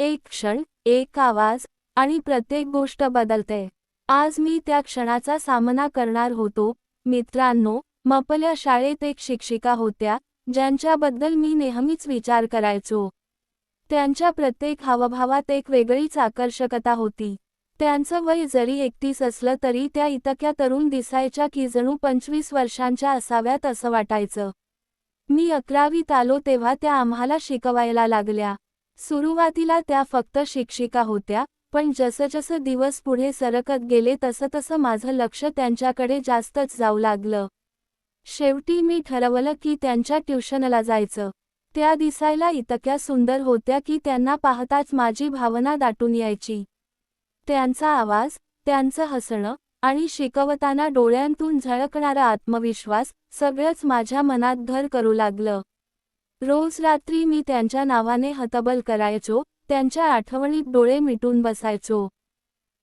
एक क्षण एक आवाज आणि प्रत्येक गोष्ट बदलते. आज मी त्या क्षणाचा सामना करणार होतो. मित्रांनो मपल्या शाळेत एक शिक्षिका होत्या ज्यांच्याबद्दल मी नेहमीच विचार करायचो. त्यांच्या प्रत्येक हावभावात एक वेगळीच आकर्षकता होती. त्यांचं वय जरी एकतीस असलं तरी त्या इतक्या तरुण दिसायच्या की जणू पंचवीस वर्षांच्या असाव्यात असं वाटायचं. मी अकरावीत आलो तेव्हा त्या आम्हाला शिकवायला लागल्या. सुरुवातीला त्या फक्त शिक्षिका होत्या पण जसजसं दिवस पुढे सरकत गेले तसं तसं माझं लक्ष त्यांच्याकडे जास्तच जाऊ लागलं. शेवटी मी ठरवलं की त्यांच्या ट्युशनला जायचं. त्या दिसायला इतक्या सुंदर होत्या की त्यांना पाहताच माझी भावना दाटून यायची. त्यांचा आवाज त्यांचं हसणं आणि शिकवताना डोळ्यांतून झळकणारा आत्मविश्वास सगळंच माझ्या मनात घर करू लागलं. रोज रात्री मी त्यांच्या नावाने हतबल करायचो त्यांच्या आठवणीत डोळे मिटून बसायचो.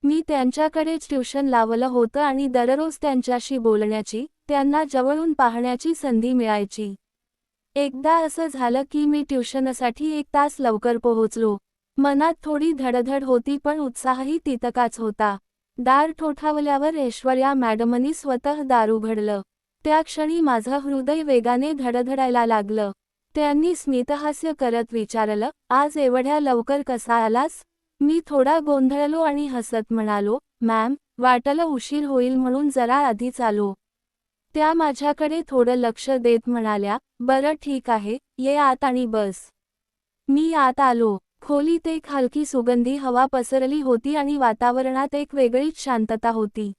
मी त्यांच्याकडेच ट्युशन लावलं होतं आणि दररोज त्यांच्याशी बोलण्याची त्यांना जवळून पाहण्याची संधी मिळायची. एकदा असं झालं की मी ट्युशनसाठी एक तास लवकर पोहोचलो. मनात थोडी धडधड होती पण उत्साहही तितकाच होता. दार ठोठावल्यावर ऐश्वर्या मॅडमनी स्वतः दार उघडलं त्या क्षणी माझं हृदय वेगाने धडधडायला लागलं. त्यांनी स्मितहास्य करत विचारलं आज एवढ्या लवकर कसा आलास? मी थोडा गोंधळलो आणि हसत म्हणालो मॅम वाटलं उशीर होईल म्हणून जरा आधीच आलो त्या माझ्याकडे थोडं लक्ष देत म्हणाल्या बरं ठीक आहे ये आत आणि बस. मी आत आलो. खोलीत एक हलकी सुगंधी हवा पसरली होती आणि वातावरणात एक वेगळीच शांतता होती.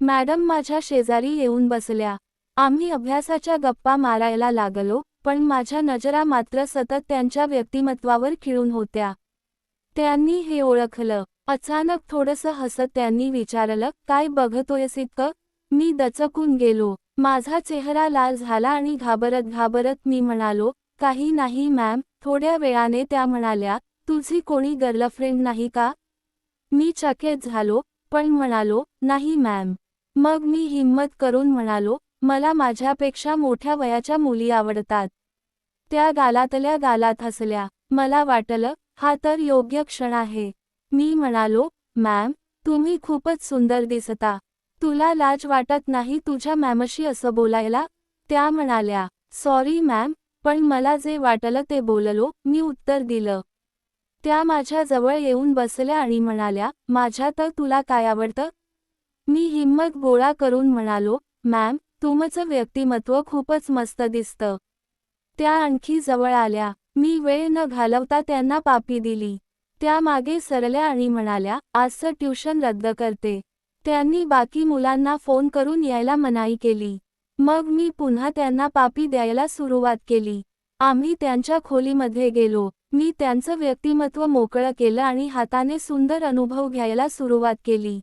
मॅडम माझ्या शेजारी येऊन बसल्या. आम्ही अभ्यासाच्या गप्पा मारायला लागलो पण माझ्या नजरा मात्र सतत त्यांच्या व्यक्तिमत्वावर खिळून होत्या. त्यांनी हे ओळखलं. अचानक थोडंसं हसत त्यांनी विचारलं काय बघतोयस इतकं? मी दचकून गेलो. माझा चेहरा लाल झाला आणि घाबरत घाबरत मी म्हणालो काही नाही मॅम थोड्या वेळाने त्या म्हणाल्या तुझी कोणी गर्लफ्रेंड नाही का? मी चकेत झालो पण म्हणालो नाही मॅम. मग मी हिम्मत करून म्हणालो मला माझ्यापेक्षा मोठ्या वयाच्या मुली आवडतात. त्या गालातल्या गालात हसल्या. मला वाटलं हा तर योग्य क्षण आहे. मी म्हणालो मॅम तुम्ही खूपच सुंदर दिसता. तुला लाज वाटत नाही तुझ्या मॅमशी असं बोलायला? त्या म्हणाल्या सॉरी मॅम पण मला जे वाटलं ते बोललो मी उत्तर दिलं. त्या माझ्या जवळ येऊन बसल्या आणि म्हणाल्या माझ्या तर तुला काय आवडतं? मी हिम्मत गोळा करून म्हणालो मॅम तुमचं व्यक्तिमत्व खूपच मस्त दिसतं. त्या आणखी जवळ आल्या. मी वेळ न घालवता त्यांना पापी दिली. त्या मागे सरल्या आणि म्हणाल्या आजचं ट्युशन रद्द करते. त्यांनी बाकी मुलांना फोन करून यायला मनाई केली. मग मी पुन्हा त्यांना पापी द्यायला सुरुवात केली. आम्ही त्यांच्या खोलीमध्ये गेलो. मी त्यांचं व्यक्तिमत्व मोकळं केलं आणि हाताने सुंदर अनुभव घ्यायला सुरुवात केली.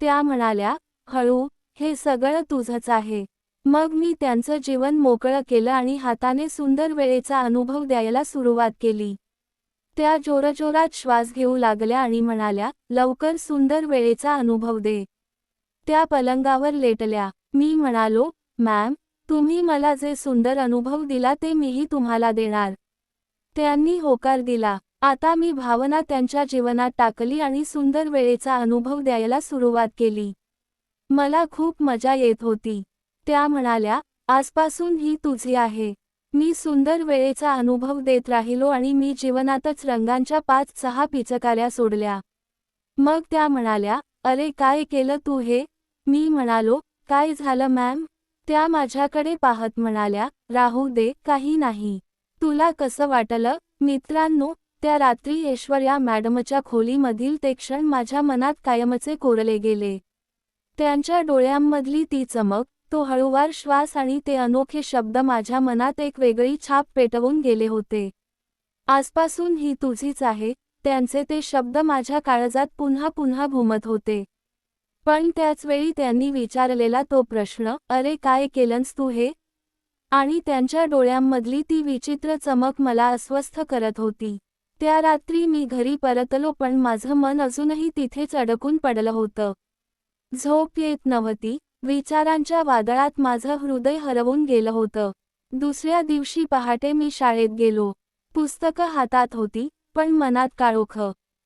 त्या म्हणाल्या हळू हे सगळं तुझंच आहे. मग मी त्यांचं जीवन मोकळं केलं आणि हाताने सुंदर वेळेचा अनुभव द्यायला सुरुवात केली. त्या जोरजोरात श्वास घेऊ लागल्या आणि म्हणाल्या लवकर सुंदर वेळेचा अनुभव दे. त्या पलंगावर लेटल्या. मी म्हणालो मॅम तुम्ही मला जे सुंदर अनुभव दिला ते मीही तुम्हाला देणार. त्यांनी होकार दिला. आता मी भावना त्यांच्या जीवनात टाकली आणि सुंदर वेळेचा अनुभव द्यायला सुरुवात केली. मला खूप मजा येत होती. त्या म्हणाल्या आजपासून ही तुझी आहे. मी सुंदर वेळेचा अनुभव देत राहिलो आणि मी जीवनातच रंगांच्या पाच सहा पिचकाऱ्या सोडल्या. मग त्या म्हणाल्या अरे काय केलं तू हे? मी म्हणालो काय झालं मॅम? त्या माझ्याकडे पाहत म्हणाल्या राहू दे काही नाही. तुला कसं वाटलं? मित्रांनो त्या रात्री ऐश्वर्या मॅडमच्या खोलीमधील ते क्षण माझ्या मनात कायमचे कोरले गेले. त्यांच्या डोळ्यांमधली ती चमक तो हळूवार श्वास आणि ते अनोखे शब्द माझ्या मनात एक वेगळी छाप पेटवून गेले होते. आजपासून ही तुझीच आहे त्यांचे ते शब्द माझ्या काळजात पुन्हा पुन्हा घुमत होते. पण त्याचवेळी त्यांनी विचारलेला तो प्रश्न अरे काय केलंस तू हे? आणि त्यांच्या डोळ्यांमधली ती विचित्र चमक मला अस्वस्थ करत होती. त्या रात्री मी घरी परतलो पण माझं मन अजूनही तिथेच अडकून पडलं होतं. झोप येत नव्हती विचारांच्या वादळात माझं हृदय हरवून गेलं होतं. दुसऱ्या दिवशी पहाटे मी शाळेत गेलो. पुस्तकं हातात होती पण मनात काळोख.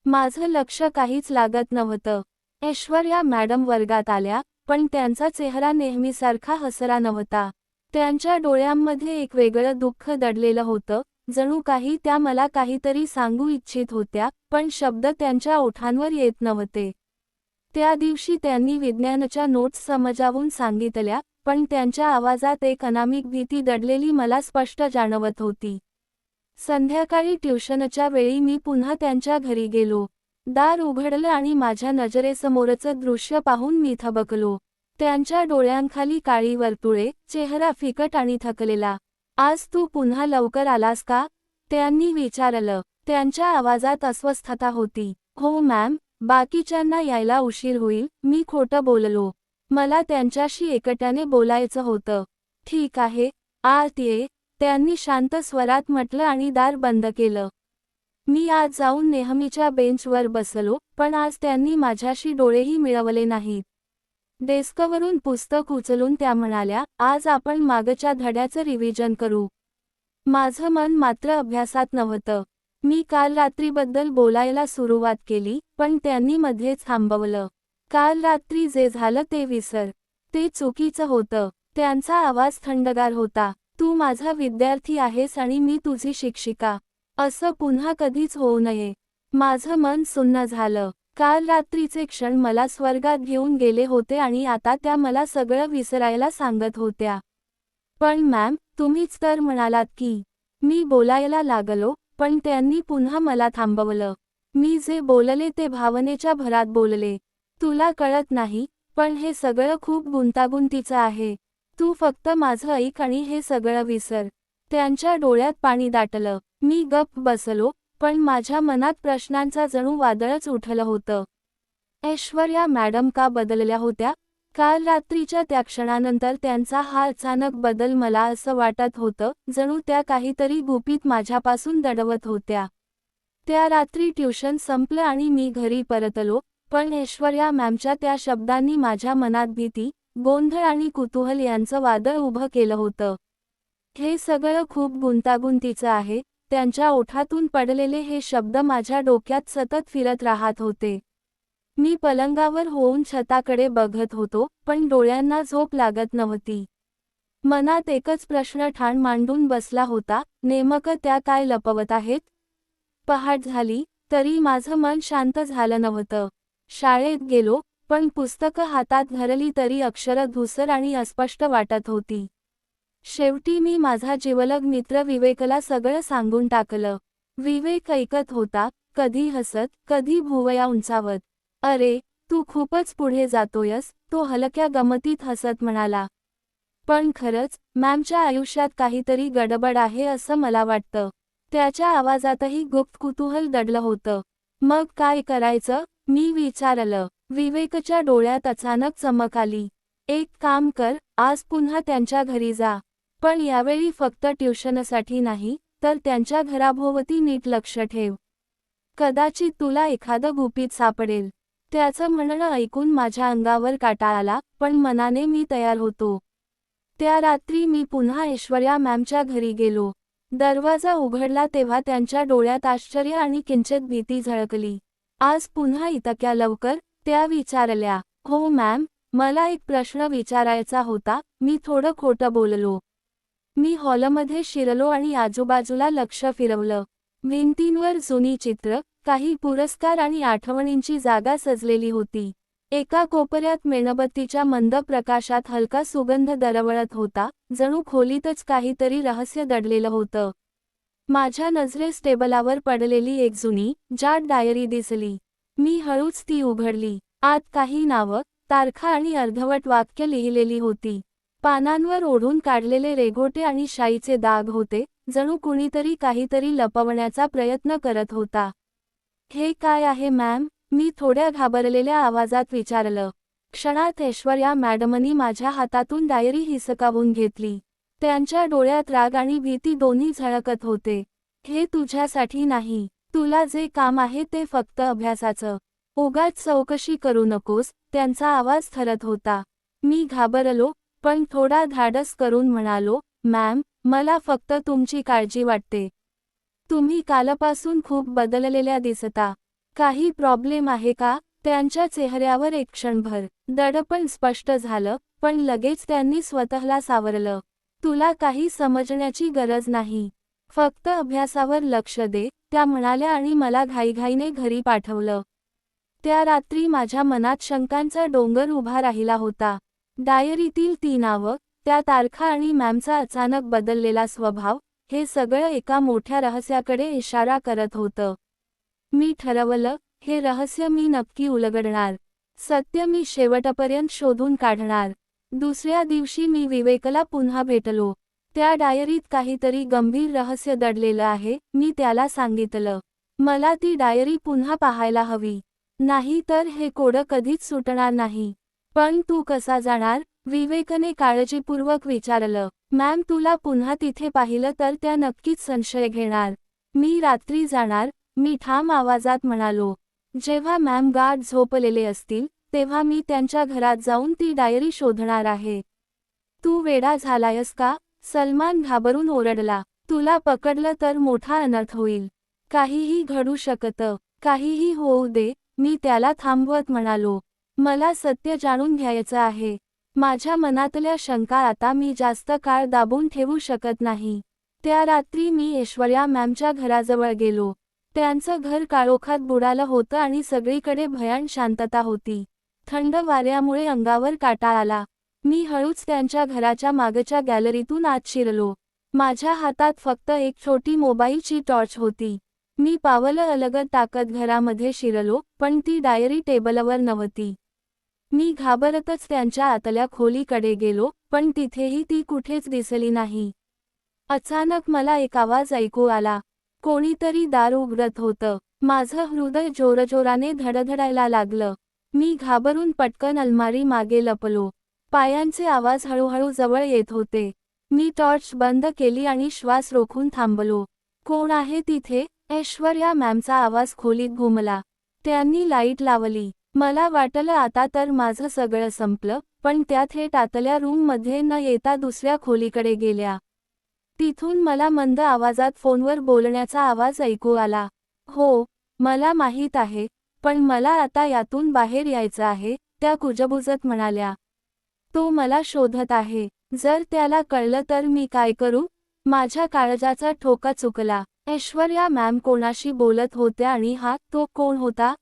माझं लक्ष काहीच लागत नव्हतं. ऐश्वर्या मॅडम वर्गात आल्या पण त्यांचा चेहरा नेहमीसारखा हसरा नव्हता. त्यांच्या डोळ्यांमध्ये एक वेगळं दुःख दडलेलं होतं. जणू काही त्या मला काहीतरी सांगू इच्छित होत्या पण शब्द त्यांच्या ओठांवर येत नव्हते. त्या दिवशी त्यांनी विज्ञानाच्या नोट्स समजावून सांगितल्या पण त्यांच्या आवाजात एक अनामिक भीती दडलेली मला स्पष्ट जाणवत होती. संध्याकाळी ट्युशनच्या वेळी मी पुन्हा त्यांच्या घरी गेलो. दार उघडलं आणि माझ्या नजरेसमोरचं दृश्य पाहून मी थबकलो. त्यांच्या डोळ्यांखाली काळी वर्तुळे चेहरा फिकट आणि थकलेला. आज तू पुन्हा लवकर आलास का? त्यांनी विचारलं. त्यांच्या आवाजात अस्वस्थता होती. हो मॅम. बाकीच्यांना यायला उशीर होईल मी खोटं बोललो. मला त्यांच्याशी एकट्याने बोलायचं होतं. ठीक आहे आत ये. त्यांनी शांत स्वरात म्हटलं आणि दार बंद केलं. मी आज जाऊन नेहमीच्या बेंचवर बसलो पण आज त्यांनी माझ्याशी डोळेही मिळवले नाहीत. डेस्कवरून पुस्तक उचलून त्या म्हणाल्या आज आपण मागच्या धड्याचं रिव्हिजन करू. माझं मन मात्र अभ्यासात नव्हतं. मी काल रात्रीबद्दल बोलायला सुरुवात केली पण त्यांनी मध्ये थांबवलं. काल रात्री जे झालं ते विसर. ते चुकीचं होतं. त्यांचा आवाज थंडगार होता. तू माझा विद्यार्थी आहेस आणि मी तुझी शिक्षिका. असं पुन्हा कधीच होऊ नये. माझं मन सुन्न झालं. काल रात्रीचे क्षण मला स्वर्गात घेऊन गेले होते आणि आता त्या मला सगळं विसरायला सांगत होत्या. पण मॅम तुम्हीच तर म्हणालात की मी बोलायला लागलो पण त्यांनी पुन्हा मला थांबवलं. मी जे बोलले ते भावनेच्या भरात बोलले. तुला कळत नाही पण हे सगळं खूप गुंतागुंतीचं आहे. तू फक्त माझं ऐक आणि हे सगळं विसर. त्यांच्या डोळ्यात पाणी दाटलं. मी गप्प बसलो पण माझ्या मनात प्रश्नांचा जणू वादळच उठलं होतं. ऐश्वर्या मॅडम का बदलल्या होत्या? काल रात्रीच्या त्या क्षणानंतर त्यांचा हा अचानक बदल मला असं वाटत होतं जणू त्या काहीतरी गुपित माझ्यापासून दडवत होत्या. त्या रात्री ट्युशन संपलं आणि मी घरी परतलो पण ऐश्वर्या मॅमच्या त्या शब्दांनी माझ्या मनात भीती गोंधळ आणि कुतूहल यांचं वादळ उभं केलं होतं. हे सगळं खूप गुंतागुंतीचं आहे त्यांच्या ओठातून पडलेले हे शब्द माझ्या डोक्यात सतत फिरत राहत होते. मी पलंगावर होऊन छताकडे बघत होतो पण डोळ्यांना झोप लागत नव्हती. मनात एकच प्रश्न ठाण मांडून बसला होता नेमकं त्या काय लपवत आहेत? पहाट झाली तरी माझं मन शांत झालं नव्हतं. शाळेत गेलो पण पुस्तकं हातात धरली तरी अक्षरं धुसर आणि अस्पष्ट वाटत होती. शेवटी मी माझा जिवलग मित्र विवेकला सगळं सांगून टाकलं. विवेक ऐकत होता कधी हसत कधी भुवया उंचावत. अरे तू खूपच पुढे जातोयस तो हलक्या गमतीत हसत म्हणाला. पण खरंच मॅमच्या आयुष्यात काहीतरी गडबड आहे असं मला वाटतं. त्याच्या आवाजातही गुप्त कुतूहल दडलं होतं. मग काय करायचं? मी विचारलं. विवेकच्या डोळ्यात अचानक चमक आली. एक काम कर आज पुन्हा त्यांच्या घरी जा. पण यावेळी फक्त ट्युशनसाठी नाही तर त्यांच्या घराभोवती नीट लक्ष ठेव. कदाचित तुला एखादं गुपित सापडेल. त्याचं म्हणणं ऐकून माझ्या अंगावर काटा आला पण मनाने मी तयार होतो. त्या रात्री मी पुन्हा ऐश्वर्या मॅमच्या घरी गेलो. दरवाजा उघडला तेव्हा त्यांच्या डोळ्यात आश्चर्य आणि किंचित भीती झळकली. आज पुन्हा इतक्या लवकर? त्या विचारल्या. हो मॅम मला एक प्रश्न विचारायचा होता. मी थोडं खोटं बोललो. मी हॉलमध्ये शिरलो आणि आजूबाजूला लक्ष फिरवलं. भिंतींवर जुनी चित्र काही पुरस्कार आणि आठवणींची जागा सजलेली होती. एका कोपऱ्यात मेणबत्तीच्या मंद प्रकाशात हलका सुगंध दरवळत होता जणू खोलीतच काहीतरी रहस्य दडलेलं होतं. माझ्या नजरेस टेबलावर पडलेली एक जुनी जाड डायरी दिसली. मी हळूच ती उघडली. आत काही नावं तारखा आणि अर्धवट वाक्य लिहिलेली होती. पानांवर ओढून काढलेले रेघोटे आणि शाईचे दाग होते जणू कुणीतरी काहीतरी लपवण्याचा प्रयत्न करत होता. हे काय आहे मॅम? मी थोड्या घाबरलेल्या आवाजात विचारलं. क्षणात ऐश्वर्या मॅडमनी माझ्या हातातून डायरी हिसकावून घेतली. त्यांच्या डोळ्यात राग आणि भीती दोन्ही झळकत होते. हे तुझ्यासाठी नाही. तुला जे काम आहे ते फक्त अभ्यासाचं. उगाच चौकशी करू नकोस त्यांचा आवाज थरत होता. मी घाबरलो पण थोडा धाडस करून म्हणालो मॅम मला फक्त तुमची काळजी वाटते. तुम्ही कालपासून खूप बदललेल्या दिसता. काही प्रॉब्लेम आहे का? त्यांच्या चेहऱ्यावर एक क्षणभर दडपण स्पष्ट झालं पण लगेच त्यांनी स्वतःला सावरलं. तुला काही समजण्याची गरज नाही. फक्त अभ्यासावर लक्ष दे त्या म्हणाल्या आणि मला घाईघाईने घरी पाठवलं. त्या रात्री माझ्या मनात शंकांचा डोंगर उभा राहिला होता. डायरीतील ती नावं त्या तारखा आणि मॅमचा अचानक बदललेला स्वभाव हे सगळं एका मोठ्या रहस्याकडे इशारा करत होतं. मी ठरवलं हे रहस्य मी नक्की उलगडणार. सत्य मी शेवटपर्यंत शोधून काढणार. दुसऱ्या दिवशी मी विवेकला पुन्हा भेटलो. त्या डायरीत काहीतरी गंभीर रहस्य दडलेलं आहे मी त्याला सांगितलं. मला ती डायरी पुन्हा पाहायला हवी. नाही तर हे कोडं कधीच सुटणार नाही. पण तू कसा जाणार? विवेकने काळजीपूर्वक विचारलं मॅम तुला पुन्हा तिथे पाहिलं तर त्या नक्कीच संशय घेणार. मी रात्री जाणार मी ठाम आवाजात म्हणालो. जेव्हा मॅम गार्ड झोपलेले असतील तेव्हा मी त्यांच्या घरात जाऊन ती डायरी शोधणार आहे. तू वेडा झालायस का? सलमान घाबरून ओरडला. तुला पकडलं तर मोठा अनर्थ होईल. काहीही घडू शकतं. काहीही होऊ दे. मी त्याला थांबवत म्हणालो. मला सत्य जाणून घ्यायचं आहे. माझ्या मनातल्या शंका आता मी जास्त काळ दाबून ठेवू शकत नाही. त्या रात्री मी ऐश्वर्या मॅमच्या घराजवळ गेलो. त्यांचं घर काळोखात बुडालं होतं आणि सगळीकडे भयान शांतता होती. थंड वाऱ्यामुळे अंगावर काटा आला. मी हळूच त्यांच्या घराच्या मागच्या गॅलरीतून आत शिरलो. माझ्या हातात फक्त एक छोटी मोबाईलची टॉर्च होती. मी पावलं अलगद टाकत घरामध्ये शिरलो पण ती डायरी टेबलवर नव्हती. मी घाबरतच त्यांच्या आतल्या खोलीकडे गेलो पण तिथेही ती कुठेच दिसली नाही. अचानक मला एक आवाज ऐकू आला. कोणीतरी दार उघडत होतं. माझं हृदय जोरजोराने धडधडायला लागलं. मी घाबरून पटकन अलमारी मागे लपलो. पायांचे आवाज हळूहळू जवळ येत होते. मी टॉर्च बंद केली आणि श्वास रोखून थांबलो. कोण आहे तिथे? ऐश्वर्या मॅमचा आवाज खोलीत घुमला. त्यांनी लाइट लावली. मला वाटलं आता तर माझं सगळं संपलं पण त्या थेट आतल्या रूममध्ये न येता दुसऱ्या खोलीकडे गेल्या. तिथून मला मंद आवाजात फोनवर बोलण्याचा आवाज ऐकू आला. हो मला माहीत आहे पण मला आता यातून बाहेर यायचं आहे त्या कुजबुजत म्हणाल्या. तो मला शोधत आहे. जर त्याला कळलं तर मी काय करू? माझ्या काळजाचा ठोका चुकला. ऐश्वर्या मॅम कोणाशी बोलत होत्या आणि हा तो कोण होता?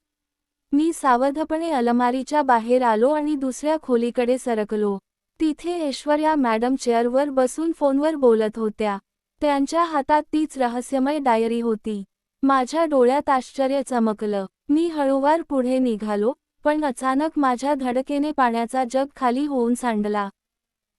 मी सावधपणे अलमारीच्या बाहेर आलो आणि दुसऱ्या खोलीकडे सरकलो. तिथे ऐश्वर्या मॅडम चेअरवर बसून फोनवर बोलत होत्या. त्यांच्या हातात तीच रहस्यमय डायरी होती. माझ्या डोळ्यात आश्चर्य चमकलं. मी हळूवार पुढे निघालो पण अचानक माझ्या धडकेने पाण्याचा जग खाली होऊन सांडला.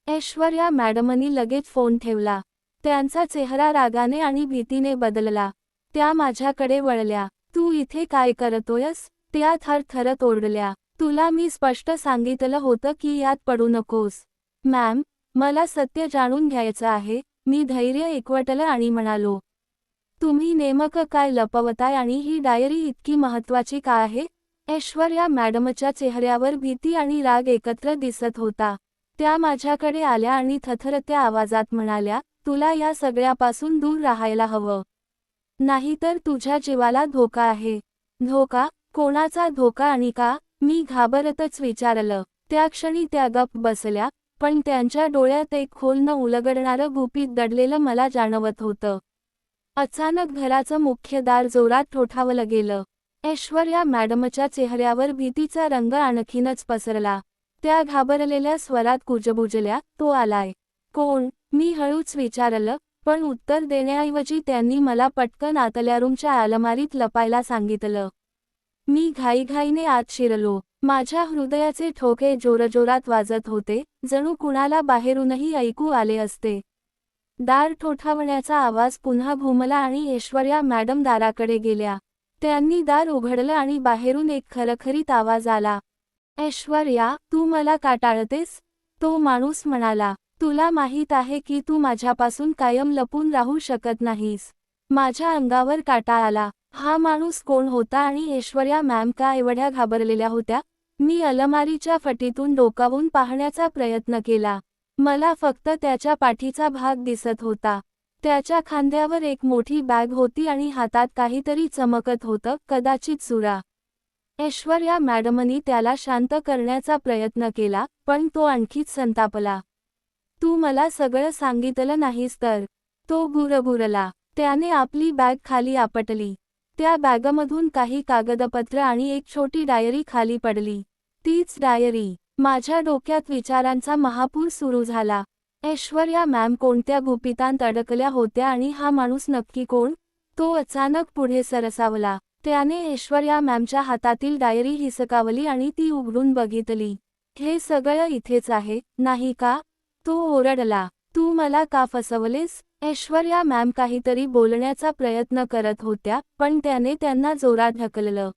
ऐश्वर्या मॅडमनी लगेच फोन ठेवला. त्यांचा चेहरा रागाने आणि भीतीने बदलला. त्या माझ्याकडे वळल्या. तू इथे काय करतोयस? त्या थरथरत ओरडल्या तुला मी स्पष्ट सांगितलं होतं की यात पडू नकोस. मॅम मला सत्य जाणून घ्यायचं आहे मी धैर्य एकवटलं आणि म्हणालो तुम्ही नेमकं काय लपवताय आणि ही डायरी इतकी महत्वाची का आहे? ऐश्वर्या मॅडमच्या चेहऱ्यावर भीती आणि राग एकत्र दिसत होता. त्या माझ्याकडे आल्या आणि थथरत्या आवाजात म्हणाल्या तुला या सगळ्यापासून दूर राहायला हवं. नाहीतर तुझ्या जीवाला धोका आहे. धोका? कोणाचा धोका आणि का? मी घाबरतच विचारलं. त्या क्षणी त्या गप बसल्या पण त्यांच्या डोळ्यात एक खोल न उलगडणारं गुपित दडलेलं मला जाणवत होतं. अचानक घराचं मुख्य दार जोरात ठोठावलं गेलं. ऐश्वर्या मॅडमच्या चेहऱ्यावर भीतीचा रंग आणखीनच पसरला. त्या घाबरलेल्या स्वरात कुजबुजल्या तो आलाय. कोण? मी हळूच विचारलं पण उत्तर देण्याऐवजी त्यांनी मला पटकन आतल्या रूमच्या अलमारीत लपायला सांगितलं. मी घाईघाईने आत शिरलो. माझ्या हृदयाचे ठोके जोरजोरात वाजत होते. जणू कुणाला बाहेरूनही ऐकू आले असते. दार ठोठावण्याचा आवाज पुन्हा घुमला आणि ऐश्वर्या मॅडम दाराकडे गेल्या. त्यांनी दार उघडलं आणि बाहेरून एक खरखरीत आवाज आला. ऐश्वर्या तू मला का टाळतेस? तो माणूस म्हणाला. तुला माहीत आहे की तू माझ्यापासून कायम लपून राहू शकत नाहीस. माझ्या अंगावर काटा आला. हा माणूस कोण होता आणि ऐश्वर्या मॅम का एवढ्या घाबरलेल्या होत्या? मी अलमारीच्या फटीतून डोकावून पाहण्याचा प्रयत्न केला. मला फक्त त्याच्या पाठीचा भाग दिसत होता. त्याच्या खांद्यावर एक मोठी बॅग होती आणि हातात काहीतरी चमकत होतं कदाचित सुरा ऐश्वर्या मॅडमनी त्याला शांत करण्याचा प्रयत्न केला पण तो आणखीच संतापला. तू मला सगळं सांगितलं नाहीस तर? तो गुरगुरला. त्याने आपली बॅग खाली आपटली. त्या बॅगमधून काही कागदपत्र आणि एक छोटी डायरी खाली पडली. तीच डायरी. माझ्या डोक्यात विचारांचा महापूर सुरू झाला. ऐश्वर्या मॅम कोणत्या गुपितांत अडकल्या होत्या आणि हा माणूस नक्की कोण? तो अचानक पुढे सरसावला. त्याने ऐश्वर्या मॅमच्या हातातील डायरी हिसकावली आणि ती उघडून बघितली. हे सगळं इथेच आहे नाही का? तो ओरडला. तू मला का फसवलेस? ऐश्वर्या मॅम काहीतरी बोलण्याचा प्रयत्न करत होत्या पण त्याने त्यांना जोरात ढकललं.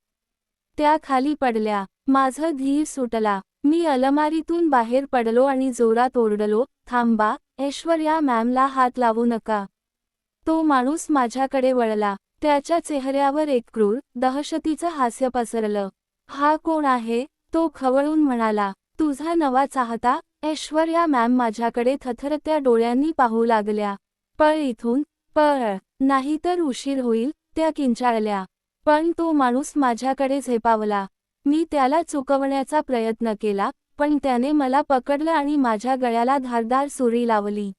त्या खाली पडल्या. माझं धीर सुटला. मी अलमारीतून बाहेर पडलो आणि जोरात ओरडलो थांबा ऐश्वर्या मॅमला हात लावू नका. तो माणूस माझ्याकडे वळला. त्याच्या चेहऱ्यावर एक क्रूर दहशतीचं हास्य पसरलं. हा कोण आहे? तो खवळून म्हणाला. तुझा नवा चाहता ऐश्वर्या मॅम माझ्याकडे थथरत्या डोळ्यांनी पाहू लागल्या. पळ इथून पळ. नाहीतर उशीर होईल त्या किंचाळल्या. पण तो माणूस माझ्याकडे झेपावला. मी त्याला चुकवण्याचा प्रयत्न केला पण त्याने मला पकडलं आणि माझ्या गळ्याला धारदार सुरी लावली.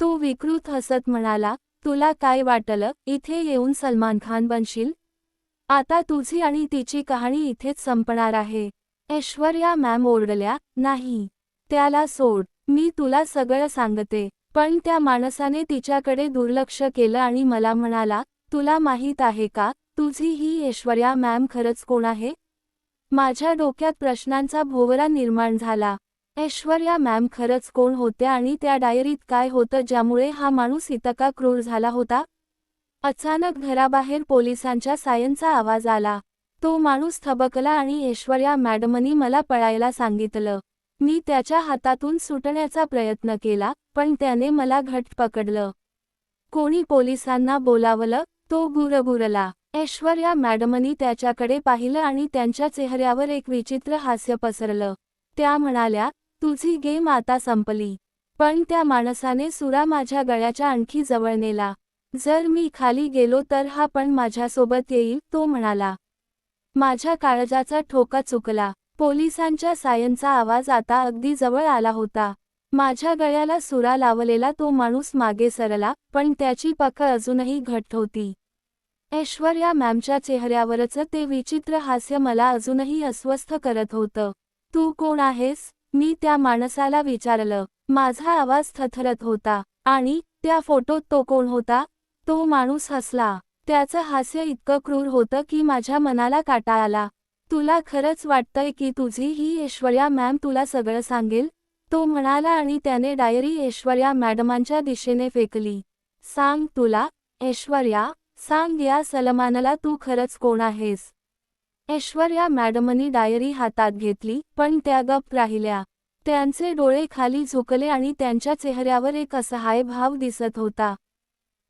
तो विकृत हसत म्हणाला तुला काय वाटलं? इथे येऊन सलमान खान बनशील? आता तुझी आणि तिची कहाणी इथेच संपणार आहे. ऐश्वर्या मॅम ओरडल्या नाही. त्याला सोड. मी तुला सगळं सांगते. पण त्या माणसाने तिच्याकडे दुर्लक्ष केलं आणि मला म्हणाला तुला माहीत आहे का तुझी ही ऐश्वर्या मॅम खरंच कोण आहे? माझ्या डोक्यात प्रश्नांचा भोवरा निर्माण झाला. ऐश्वर्या मॅम खरंच कोण होत्या आणि त्या डायरीत काय होतं ज्यामुळे हा माणूस इतका क्रूर झाला होता? अचानक घराबाहेर पोलिसांच्या सायनचा आवाज आला. तो माणूस थबकला आणि ऐश्वर्या मॅडमनी मला पळायला सांगितलं. मी त्याच्या हातातून सुटण्याचा प्रयत्न केला पण त्याने मला घट पकडलं. कोणी पोलिसांना बोलावलं तो गुरगुरला. ऐश्वर्या मॅडमनी त्याच्याकडे पाहिलं आणि त्यांच्या चेहऱ्यावर एक विचित्र हास्य पसरलं. त्या म्हणाल्या तुझी गेम आता संपली. पण त्या माणसाने सुरा माझ्या गळ्याच्या आणखी जवळ नेला. जर मी खाली गेलो तर हा पण माझ्यासोबत येईल तो म्हणाला. माझ्या काळजाचा ठोका चुकला. पोलिसांच्या सायनचा आवाज आता अगदी जवळ आला होता. माझ्या गळ्याला सुरा लावलेला तो माणूस मागे सरला पण त्याची पकड अजूनही घट्ट होती. ऐश्वर्या मॅमच्या चेहऱ्यावरच ते विचित्र हास्य मला अजूनही अस्वस्थ करत होतं. तू कोण आहेस? मी त्या माणसाला विचारलं. माझा आवाज थथरत होता. आणि त्या फोटोत तो कोण होता? तो माणूस हसला. त्याचं हास्य इतकं क्रूर होतं की माझ्या मनाला काटा आला. तुला खरंच वाटतंय की तुझी ही ऐश्वर्या मॅम तुला सगळं सांगेल? तो म्हणाला आणि त्याने डायरी ऐश्वर्या मॅडमांच्या दिशेने फेकली. सांग तुला ऐश्वर्या सांग या सलमानला तू खरंच कोण आहेस? ऐश्वर्या मॅडमनी डायरी हातात घेतली पण त्या गप राहिल्या. त्यांचे डोळे खाली झुकले आणि त्यांच्या चेहऱ्यावर एक असहाय भाव दिसत होता.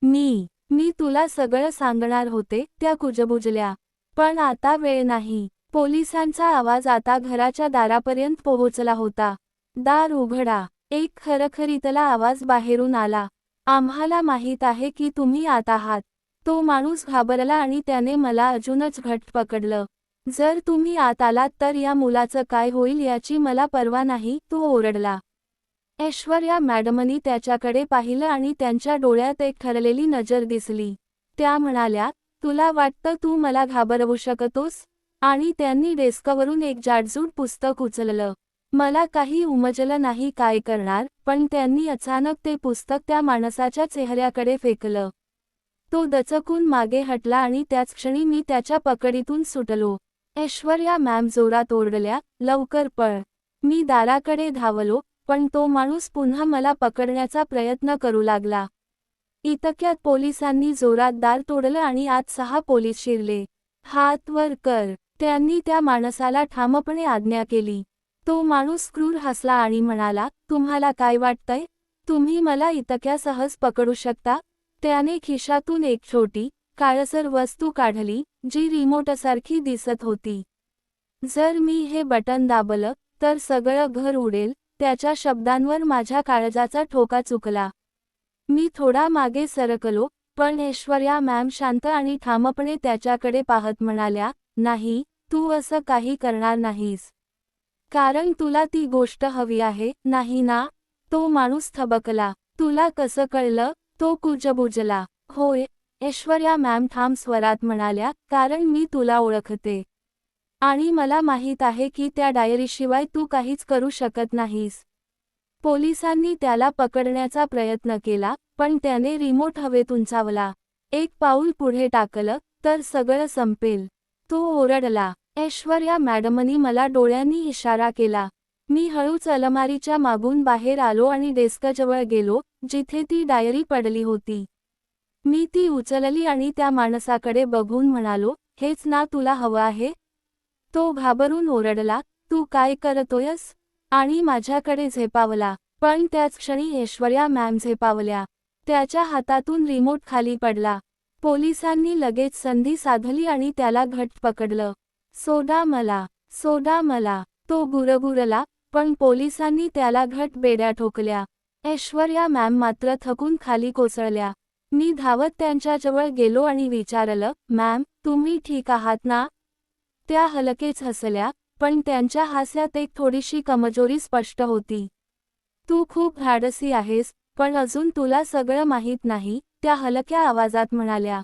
मी मी तुला सगळं सांगणार होते त्या कुजबुजल्या. पण आता वेळ नाही. पोलिसांचा आवाज आता घराच्या दारापर्यंत पोहोचला होता. दार उघडा. एक खरखरीतला आवाज बाहेरून आला. आम्हाला माहीत आहे की तुम्ही आत आहात. तो माणूस घाबरला आणि त्याने मला अजूनच घट पकडलं. जर तुम्ही आत आलात तर या मुलाचं काय होईल याची मला पर्वा नाही तो ओरडला. ऐश्वर्या मॅडमनी त्याच्याकडे पाहिलं आणि त्यांच्या डोळ्यात एक ठरलेली नजर दिसली. त्या म्हणाल्या तुला वाटतं तू मला घाबरवू शकतोस? आणि त्यांनी डेस्कवरून एक जाडजूड पुस्तक उचललं. मला काही उमजलं नाही काय करणार पण त्यांनी अचानक ते पुस्तक त्या माणसाच्या चेहऱ्याकडे फेकलं. तो दचकून मागे हटला आणि त्याच क्षणी मी त्याच्या पकडीतून सुटलो. ऐश्वर्या मॅम जोरात ओरडल्या लवकर पळ. मी दाराकडे धावलो पण तो माणूस पुन्हा मला पकडण्याचा प्रयत्न करू लागला. इतक्यात पोलिसांनी जोरात दार तोडलं आणि आत सहा पोलीस शिरले. हात वर कर. त्यांनी त्या माणसाला ठामपणे आज्ञा केली. तो माणूस क्रूर हसला आणि म्हणाला तुम्हाला काय वाटतंय? तुम्ही मला इतक्या सहज पकडू शकता? त्याने खिशातून एक छोटी काळसर वस्तू काढली जी रिमोटसारखी दिसत होती. जर मी हे बटन दाबलं तर सगळं घर उडेल त्याच्या शब्दांवर माझ्या काळजाचा ठोका चुकला. मी थोडा मागे सरकलो पण ऐश्वर्या मॅम शांत आणि ठामपणे त्याच्याकडे पाहत म्हणाल्या नाही तू असं काही करणार नाहीस. कारण तुला ती गोष्ट हवी आहे नाही ना? तो माणूस थबकला. तुला कसं कळलं? तो कुजबुजला. होय ऐश्वर्या मॅम ठाम स्वरात म्हणाल्या कारण मी तुला ओळखते. आणि मला माहीत आहे की त्या डायरीशिवाय तू काहीच करू शकत नाहीस. पोलिसांनी त्याला पकडण्याचा प्रयत्न केला पण त्याने रिमोट हवेत उंचावला. एक पाऊल पुढे टाकलं तर सगळं संपेल. तो ओरडला ऐश्वर्या मॅडमनी मला डोळ्यांनी इशारा केला. मी हळूच अलमारीच्या मागून बाहेर आलो आणि डेस्कजवळ गेलो जिथे ती डायरी पडली होती. मी ती उचलली आणि त्या माणसाकडे बघून म्हणालो हेच ना तुला हवं आहे तो घाबरून ओरडला तू काय करतोयस आणि माझ्याकडे झेपावला पण त्याच क्षणी ऐश्वर्या मॅम झेपावल्या. त्याच्या हातातून रिमोट खाली पडला. पोलिसांनी लगेच संधी साधली आणि त्याला घट पकडलं. सोडा मला सोडा मला तो गुरगुरला पण पोलिसांनी त्याला घट बेड्या ठोकल्या. ऐश्वर्या मॅम मात्र थकून खाली कोसळल्या. मी धावत त्यांच्याजवळ गेलो आणि विचारलं मॅम तुम्ही ठीक आहात ना? त्या हलकेच हसल्या पण त्यांच्या हास्यात एक थोडीशी कमजोरी स्पष्ट होती. तू खूप धाडसी आहेस पण अजून तुला सगळं माहीत नाही त्या हलक्या आवाजात म्हणाल्या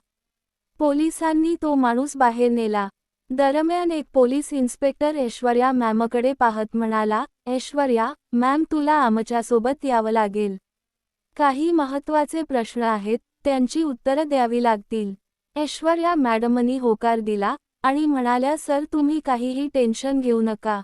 पोलिसांनी तो माणूस बाहेर नेला. दरम्यान एक पोलीस इन्स्पेक्टर ऐश्वर्या मॅमकडे पाहत म्हणाला ऐश्वर्या मॅम तुला आमच्यासोबत यावं लागेल. काही महत्त्वाचे प्रश्न आहेत त्यांची उत्तरं द्यावी लागतील ऐश्वर्या मॅडमनी होकार दिला आणि म्हणाल्या सर तुम्ही काहीही टेन्शन घेऊ नका.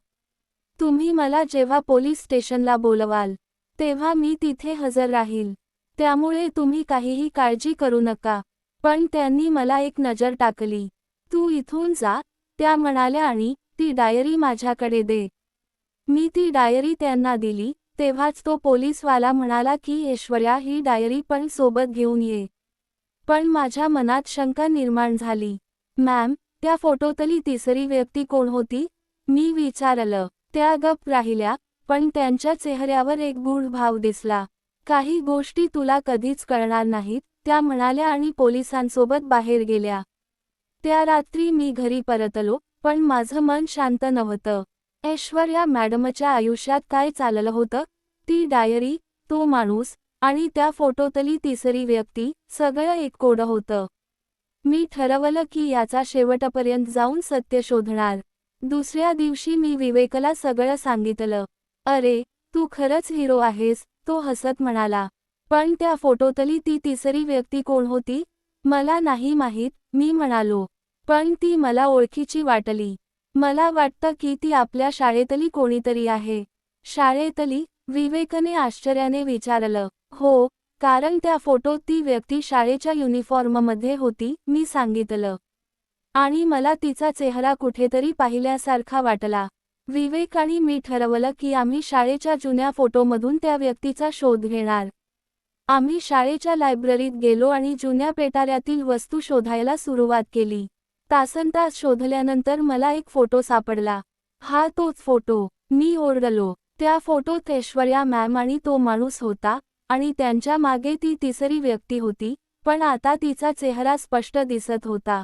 तुम्ही मला जेव्हा पोलीस स्टेशनला बोलवाल तेव्हा मी तिथे हजर राहील. त्यामुळे तुम्ही काहीही काळजी करू नका. पण त्यांनी मला एक नजर टाकली. तू इथून जा त्या म्हणाल्या आणि ती डायरी माझ्याकडे दे. मी ती डायरी त्यांना दिली. तेव्हाच तो पोलीसवाला म्हणाला की ऐश्वर्या ही डायरी पण सोबत घेऊन ये. पण माझ्या मनात शंका निर्माण झाली. मॅम त्या फोटोतली तिसरी व्यक्ती कोण होती? मी विचारलं. त्या गप राहिल्या पण त्यांच्या चेहऱ्यावर एक गूढ भाव दिसला. काही गोष्टी तुला कधीच कळणार नाहीत त्या म्हणाल्या आणि पोलिसांसोबत बाहेर गेल्या. त्या रात्री मी घरी परतलो पण माझं मन शांत नव्हतं. ऐश्वर्या मॅडमच्या आयुष्यात काय चाललं होतं? ती डायरी तो माणूस आणि त्या फोटोतली तिसरी व्यक्ती सगळं एककोडं होतं. मी ठरवलं की याचा शेवटपर्यंत जाऊन सत्य शोधणार. दुसऱ्या दिवशी मी विवेकला सगळं सांगितलं. अरे तू खरंच हिरो आहेस. तो हसत म्हणाला पण त्या फोटोतली ती तिसरी व्यक्ती कोण होती? मला नाही माहीत मी म्हणालो. पण ती मला ओळखीची वाटली. मला वाटतं की ती आपल्या शाळेतली कोणीतरी आहे. शाळेतली? विवेकने आश्चर्याने विचारलं. हो कारण त्या फोटोत ती व्यक्ती शाळेच्या युनिफॉर्ममध्ये होती मी सांगितलं. आणि मला तिचा चेहरा कुठेतरी पाहिल्यासारखा वाटला. विवेक आणि मी ठरवलं की आम्ही शाळेच्या जुन्या फोटोमधून त्या व्यक्तीचा शोध घेणार. आम्ही शाळेच्या लायब्ररीत गेलो आणि जुन्या पेटाऱ्यातील वस्तू शोधायला सुरुवात केली. तासनतास शोधल्यानंतर मला एक फोटो सापडला. हा तोच फोटो. मी ओरडलो. त्या फोटोत ऐश्वर्या मॅम आणि तो माणूस होता आणि त्यांच्या मागे ती तिसरी व्यक्ती होती पण आता तिचा चेहरा स्पष्ट दिसत होता.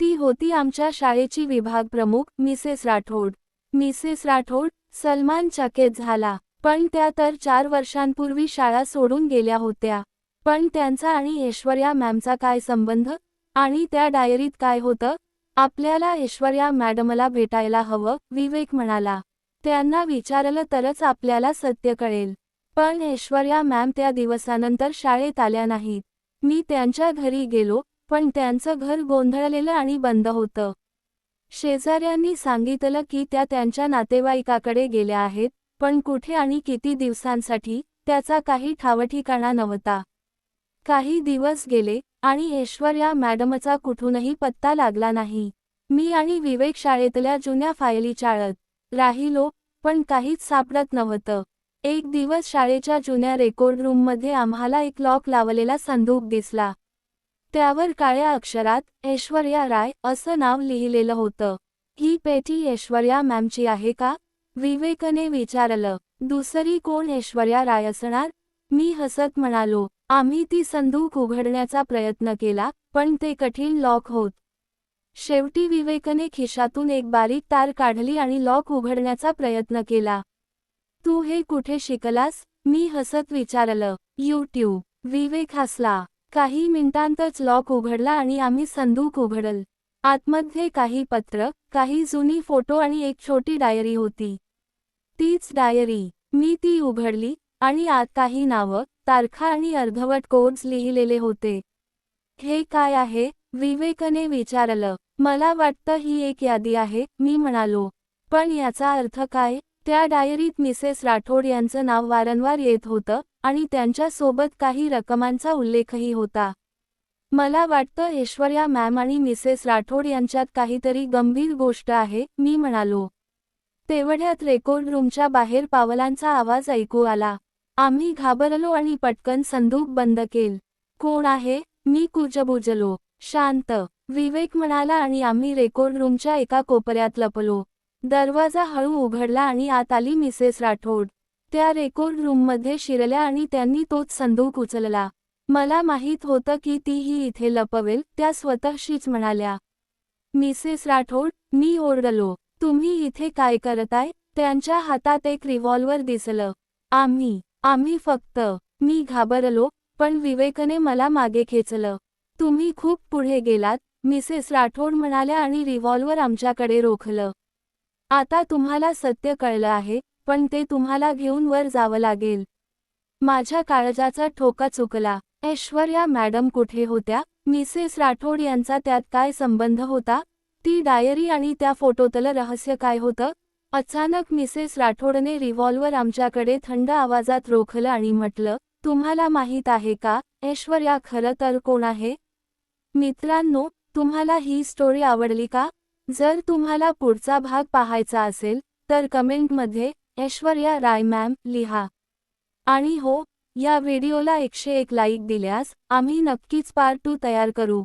ती होती आमच्या शाळेची विभाग प्रमुख मिसेस राठोड. मिसेस राठोड सलमान चकित झाला. पण त्या तर चार वर्षांपूर्वी शाळा सोडून गेल्या होत्या. पण त्यांचा आणि ऐश्वर्या मॅमचा काय संबंध? आणि त्या डायरीत काय होतं? आपल्याला ऐश्वर्या मॅडमला भेटायला हवं विवेक म्हणाला. त्यांना विचारलं तरच आपल्याला सत्य कळेल. पण ऐश्वर्या मॅम त्या दिवसानंतर शाळेत आल्या नाहीत. मी त्यांच्या घरी गेलो पण त्यांचं घर गोंधळलेलं आणि बंद होतं. शेजाऱ्यांनी सांगितलं की त्या त्यांच्या नातेवाईकाकडे गेल्या आहेत पण कुठे आणि किती दिवसांसाठी त्याचा काही ठावठिकाणा नव्हता. काही दिवस गेले आणि ऐश्वर्या मॅडमचा कुठूनही पत्ता लागला नाही. मी आणि विवेक शाळेतल्या जुन्या फायली चाळत राहिलो पण काहीच सापडत नव्हतं. एक दिवस शाळेच्या जुन्या रेकॉर्ड रूममध्ये आम्हाला एक लॉक लावलेला संदूक दिसला. त्यावर काळ्या अक्षरात ऐश्वर्या राय असं नाव लिहिलेलं होतं. ही पेटी ऐश्वर्या मॅमची आहे का? विवेकने विचारलं. दुसरी कोण ऐश्वर्या राय असणार? मी हसत म्हणालो. आम्ही ती संदूक उघडण्याचा प्रयत्न केला पण ते कठीण लॉक होत. शेवटी विवेकने खिशातून एक बारीक तार काढली आणि लॉक उघडण्याचा प्रयत्न केला. तू हे कुठे शिकलास? मी हसत विचारलं. यूट्यूब. विवेक हसला. काही मिनिटांतच लॉक उघडला आणि आम्ही संदूक उघडल. आतमध्ये काही पत्र काही जुनी फोटो आणि एक छोटी डायरी होती. तीच डायरी. मी ती उघडली आणि आत काही नावं तारखा आणि अर्धवट कोड्स लिहिलेले होते. हे काय आहे? विवेकने विचारलं. मला वाटतं ही एक यादी आहे मी म्हणालो. पण याचा अर्थ काय? त्या डायरीत मिसेस राठोड यांचं नाव वारंवार येत होतं आणि त्यांच्यासोबत काही रकमांचा उल्लेखही होता. मला वाटतं ऐश्वर्या मॅम आणि मिसेस राठोड यांच्यात काहीतरी गंभीर गोष्ट आहे मी म्हणालो. तेवढ्यात रेकॉर्ड रूमच्या बाहेर पावलांचा आवाज ऐकू आला. आम्ही घाबरलो आणि पटकन संदूक बंद केल. कोण आहे? मी कुजबुजलो. शांत. विवेक म्हणाला आणि आम्ही रेकॉर्ड रूमच्या एका कोपऱ्यात लपलो. दरवाजा हळू उघडला आणि आत आली मिसेस राठोड. त्या रेकॉर्ड रूममध्ये शिरल्या आणि त्यांनी तोच संदूक उचलला. मला माहीत होतं की तीही इथे लपवेल त्या स्वतःशीच म्हणाल्या. मिसेस राठोड मी ओरडलो. तुम्ही इथे काय करताय? त्यांच्या हातात एक रिव्हॉल्वर दिसलं. आम्ही आम्ही फक्त मी घाबरलो पण विवेकने मला मागे खेचलं. तुम्ही खूप पुढे गेलात मिसेस राठोड म्हणाल्या आणि रिव्हॉल्वर आमच्याकडे रोखलं. आता तुम्हाला सत्य कळलं आहे पण ते तुम्हाला घेऊन वर जावं लागेल. माझ्या काळजाचा ठोका चुकला. ऐश्वर्या मॅडम कुठे होत्या? मिसेस राठोड यांचा त्यात काय संबंध होता? ती डायरी आणि त्या फोटोतलं रहस्य काय होतं? अचानक मिसेस राठोडने रिव्हॉल्वर आमच्याकडे थंड आवाजात रोखलं आणि म्हटलं तुम्हाला माहीत आहे का ऐश्वर्या खरं तर कोण आहे? मित्रांनो तुम्हाला ही स्टोरी आवडली का? जर तुम्हाला पुढचा भाग पाहायचा असेल तर कमेंटमध्ये ऐश्वर्या राय मॅम लिहा. आणि हो या व्हिडिओला एकशे एक लाईक दिल्यास आम्ही नक्कीच पार्ट टू तयार करू.